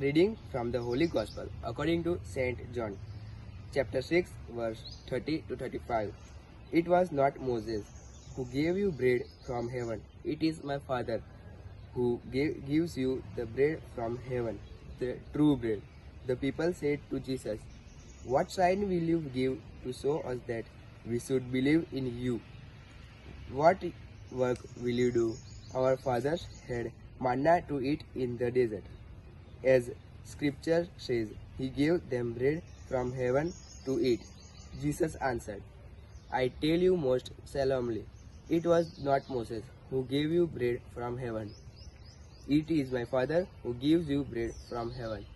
reading from the Holy Gospel according to Saint John, chapter 6, verse 30 to 35. It was not Moses who gave you bread from heaven, it is my Father who gave, gives you the bread from heaven, the true bread. The people said to Jesus, What sign will you give to show us that we should believe in you? What work will you do? Our fathers had manna to eat in the desert. As scripture says, He gave them bread from heaven to eat. Jesus answered, I tell you most solemnly, it was not Moses who gave you bread from heaven. It is my Father who gives you bread from heaven.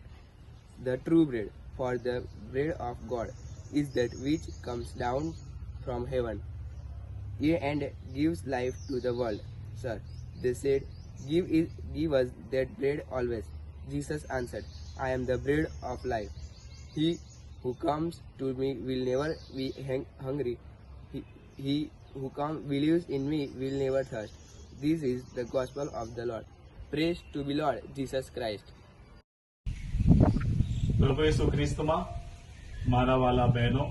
The true bread, for the bread of God is that which comes down from heaven and gives life to the world. Sir, they said, give, it, give us that bread always. Jesus answered, I am the bread of life. He who comes to me will never be hungry. He, he who come, believes in me will never thirst. This is the gospel of the Lord. Praise to be Lord Jesus Christ. પ્રભુ ઈસુ ખ્રિસ્તમાં મારા વાલા બહેનો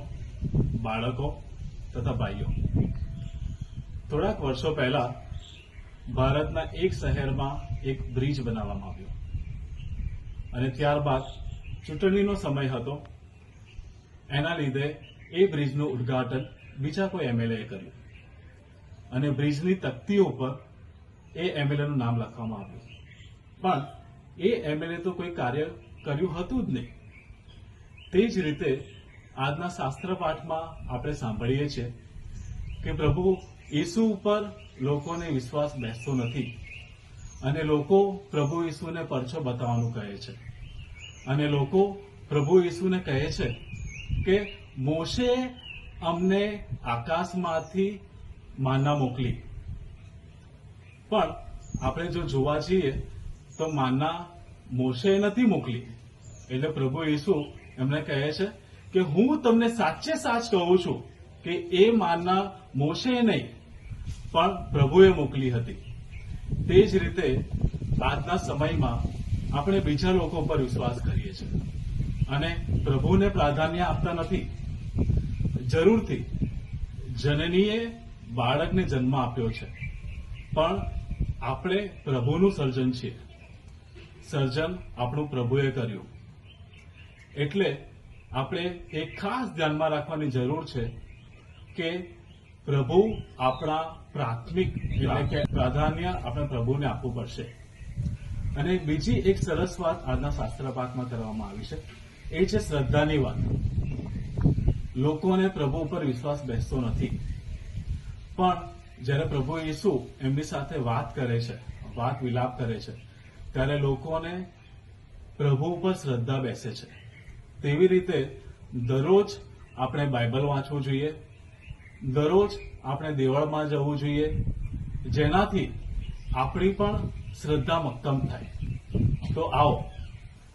બાળકો તથા ભાઈઓ થોડાક વર્ષો પહેલા ભારતના એક શહેરમાં એક બ્રિજ બનાવવામાં આવ્યો અને ત્યારબાદ ચૂંટણીનો સમય હતો. એના લીધે એ બ્રિજનું ઉદ્ઘાટન બીજા કોઈ એમએલએ કર્યું. અને બ્રિજની તકતી ઉપર એ એમએલએનું નામ લખવામાં આવ્યું. પણ એ એમએલએ તો કોઈ કાર્ય કર્યું હતું જ નહીં. તે જ રીતે આજના શાસ્ત્ર પાઠમાં આપણે સાંભળીએ છીએ કે પ્રભુ ઈસુ ઉપર લોકોને વિશ્વાસ બેસતો નથી. અને લોકો પ્રભુ ઈસુને પરછો બતાવવાનું કહે છે. અને લોકો પ્રભુ ઈસુને કહે છે કે મોશે અમને આકાશમાંથી માના મોકલી. પણ આપણે જો જોવા જઈએ તો માના મોશે નથી મોકલી. એટલે પ્રભુ ઈસુ એમને કહે છે કે હું તમને સાચે સાચ કહું છું કે એ માના મોશે નહીં, પણ પ્રભુએ મોકલી હતી. તે જ રીતે આજના સમયમાં આપણે બીજા લોકો પર વિશ્વાસ કરીએ છીએ. અને પ્રભુને પ્રાધાન્ય આપતા નથી. જરૂરથી જનનીએ બાળકને જન્મ આપ્યો છે. પણ આપણે પ્રભુનું સર્જન છીએ. સર્જન આપણું પ્રભુએ કર્યું. એટલે આપણે એ ખાસ ધ્યાનમાં રાખવાની જરૂર છે કે પ્રભુ આપણા પ્રાથમિક એટલે કે પ્રાધાન્ય આપણે પ્રભુને આપવું પડશે. અને બીજી એક સરસ વાત આજના શાસ્ત્ર પાઠમાં કરવામાં આવી છે. એ છે શ્રદ્ધાની વાત. લોકોને પ્રભુ ઉપર વિશ્વાસ બેસતો નથી. પણ જ્યારે પ્રભુ ઈસુ એમની સાથે વાત કરે છે, વાત વિલાપ કરે છે, ત્યારે લોકોને પ્રભુ ઉપર શ્રદ્ધા બેસે છે. તેવી રીતે દરરોજ આપણે બાઇબલ વાંચવું જોઈએ, દરરોજ આપણે દેવળમાં જવું જોઈએ, જેનાથી આપણી પણ શ્રદ્ધા મક્કમ થાય. તો આવો,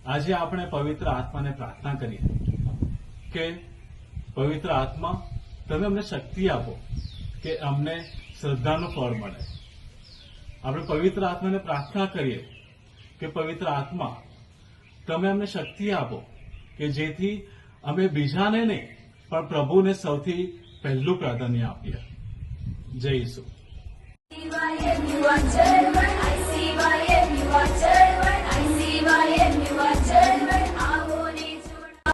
આજે આપણે પવિત્ર આત્માને પ્રાર્થના કરીએ કે પવિત્ર આત્મા તમે અમને શક્તિ આપો કે અમને શ્રદ્ધાનું ફળ મળે. આપણે પવિત્ર આત્માને પ્રાર્થના કરીએ કે પવિત્ર આત્મા તમે અમને શક્તિ આપો કે જેથી અમે બીજાને નહીં, પણ પ્રભુને સૌથી પહેલું પ્રાધાન્ય આપીએ. જય ઈસુ. Angela.